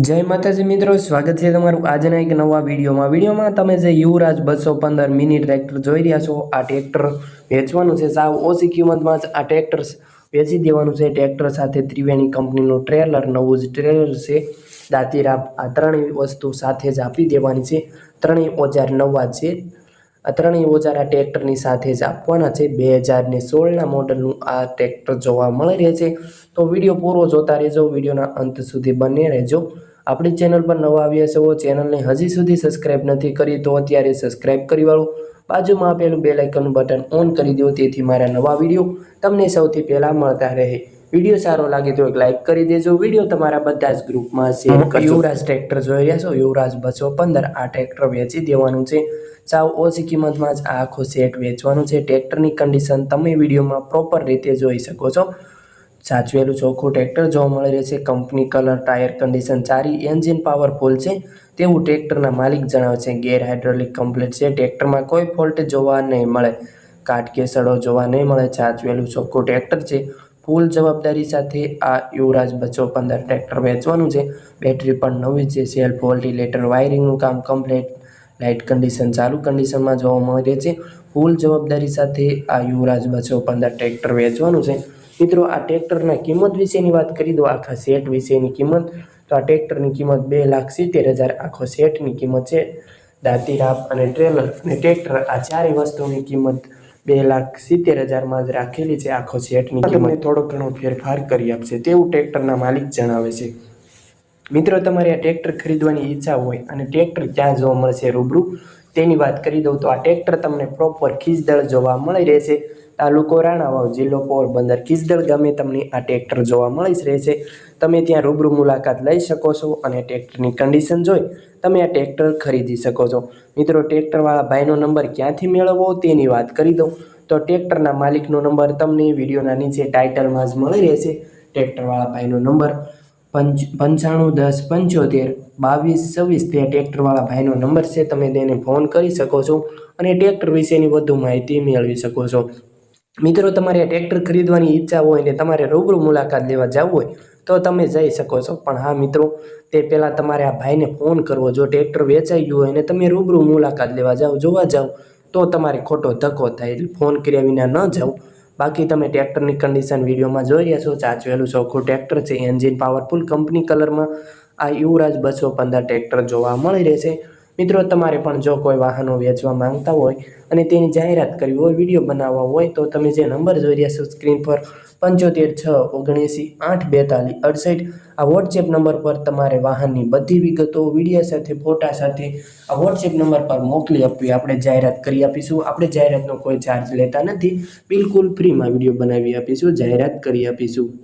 જય માતાજી મિત્રો, સ્વાગત છે તમારું આજના એક નવા વિડીયોમાં. વિડીયોમાં તમે જે યુવરાજ બસો પંદર મિની ટ્રેક્ટર જોઈ રહ્યા છો, આ ટ્રેક્ટર વેચવાનું છે. સાવ ઓછી કિંમતમાં જ આ ટ્રેક્ટર વેચી દેવાનું છે. ટ્રેક્ટર સાથે ત્રિવેણી કંપનીનું ટ્રેલર, નવું જ ટ્રેલર છે. દાંતીરાપ આ ત્રણેય વસ્તુ સાથે જ આપી દેવાની છે. ત્રણેય ઓજાર નવા છે. આ ત્રણેય ઓજાર આ ટ્રેક્ટરની સાથે જ આપવાના છે. બે હજારને સોળના મોડલનું આ ટ્રેક્ટર જોવા મળી રહે છે. તો વીડિયો પૂરો જોતા રહેજો. વિડીયોના અંત સુધી બને રહેજો. આપણી ચેનલ પર નવા આવ્યા છો ચેનલને હજી સુધી સબસ્ક્રાઇબ નથી કરી તો અત્યારે સબસ્ક્રાઇબ કરી વાળો. બાજુમાં આપેલું બે લાઇકનું બટન ઓન કરી દો તેથી મારા નવા વીડિયો તમને સૌથી પહેલાં મળતા રહે. વીડિયો સારો લાગે તો એક લાઇક કરી દેજો. વીડિયો તમારા બધા જ ગ્રુપમાં શેર કરજો. યુવરાજ ટ્રેક્ટર જોઈ રહ્યા છો? યુવરાજ બસો પંદર આ ટ્રેક્ટર વેચી દેવાનું છે. સાવ ઓછી કિંમતમાં જ આ આખો સેટ વેચવાનું છે. ટ્રેક્ટરની કન્ડિશન તમે વિડીયોમાં પ્રોપર રીતે જોઈ શકો છો. સાચવેલું ચોખ્ખું ટ્રેક્ટર જોવા મળી રહે છે. કંપની કલર, ટાયર કન્ડિશન સારી, એન્જિન પાવરફુલ છે. તેવું ટ્રેક્ટરના માલિક જણાવે છે, ગેર હાઇડ્રોલિક કમ્પ્લીટ છે. ટ્રેક્ટરમાં કોઈ ફોલ્ટ જોવા નહીં મળે. કાટ કેસડો જોવા નહીં મળે. સાચવેલું ચોખ્ખું ટ્રેક્ટર છે. ફૂલ જવાબદારી સાથે આ યુવરાજ બચો પંદર ટ્રેક્ટર વેચવાનું છે. બેટરી પણ નવી છે. સેલ્ફ વોલ્ટિલેટર, વાયરિંગનું કામ કમ્પ્લીટ. લાઇટ કન્ડિશન ચાલુ કન્ડિશનમાં જોવા મળી રહે છે. ફૂલ જવાબદારી સાથે આ યુવરાજ બચો પંદર ટ્રેક્ટર વેચવાનું છે. મિત્રો આ ટ્રેક્ટરના કિંમત વિશેની વાત કરી દો. આખા સેટ વિશેની કિંમત. તો આ ટ્રેક્ટરની કિંમત બે લાખ સિત્તેર હજાર. આખો સેટની કિંમત છે દાંતી રાપ અને ટ્રેલર. અને ટ્રેક્ટર આ ચારેય વસ્તુની કિંમત બે લાખ સિત્તેર હજારમાં જ રાખેલી છે આખો સેટની કિંમત. થોડો ઘણો ફેરફાર કરી આપશે. તેવું ટ્રેક્ટરના માલિક જણાવે છે. મિત્રો તમારે આ ટ્રેક્ટર ખરીદવાની ઈચ્છા હોય અને ટ્રેક્ટર ક્યાં જોવા મળશે રૂબરૂ? તેની વાત કરી દઉં તો આ ટ્રેક્ટર તમને પ્રોપર ખીજદળ જોવા મળી રહેશે. તાલુકો રાણાવાવ જિલ્લો પોરબંદર ખીજદળ ગામે તમને આ ટ્રેક્ટર જોવા મળી રહેશે. તમે ત્યાં રૂબરૂ મુલાકાત લઈ શકો છો અને ટ્રેક્ટરની કન્ડિશન જોઈ તમે આ ટ્રેક્ટર ખરીદી શકો છો. મિત્રો, ટ્રેક્ટરવાળા ભાઈનો નંબર ક્યાંથી મેળવવો તેની વાત કરી દઉં. તો ટ્રેક્ટરના માલિકનો નંબર તમને વિડીયોના નીચે ટાઇટલમાં જ મળી રહેશે. ટ્રેક્ટરવાળા ભાઈનો નંબર પંચ, પંચાણું, દસ, પંચોતેર, બાવીસ, છવ્વીસ તે ટ્રેક્ટરવાળા ભાઈનો નંબર છે. તમે તેને ફોન કરી શકો છો અને ટ્રેક્ટર વિશેની વધુ માહિતી મેળવી શકો છો. મિત્રો, તમારે ટ્રેક્ટર ખરીદવાની ઈચ્છા હોય ને તમારે રૂબરૂ મુલાકાત લેવા જવું હોય તો તમે જઈ શકો છો. પણ હા, મિત્રો, તે પહેલાં તમારે આ ભાઈને ફોન કરવો. જો ટ્રેક્ટર વેચાઈ ગયું હોય ને તમે રૂબરૂ મુલાકાત લેવા જાઓ જોવા જાઓ તો તમારે ખોટો ધક્કો થાય. એટલે ફોન કર્યા વિના ન જાઓ બાકી તમે ટ્રેક્ટરની કન્ડિશન વિડીયોમાં જોઈ રહ્યા છો ચાચવેલું ચોખ્ખું ટ્રેક્ટર છે એન્જિન પાવરફુલ કંપની કલરમાં આ યુવરાજ બસો પંદર ટ્રેક્ટર જોવા મળી રહેશે. મિત્રો, તમારે પણ જો કોઈ વાહનો વેચવા માંગતા હોય અને તેની જાહેરાત કરવી હોય, વીડિયો બનાવવા હોય, તો તમે જે નંબર જોઈ રહ્યા છો સ્ક્રીન પર, પંચોતેર છ ઓગણએંસી આઠ બેતાલીસ અડસઠ, આ વોટ્સએપ નંબર પર તમારે વાહનની બધી વિગતો, વિડીયા સાથે, ફોટા સાથે, આ વોટ્સએપ નંબર પર મોકલી આપવી, આપણે જાહેરાત કરી આપીશું. આપણે જાહેરાતનો કોઈ ચાર્જ લેતા નથી. બિલકુલ ફ્રીમાં વીડિયો બનાવી આપીશું, જાહેરાત કરી આપીશું.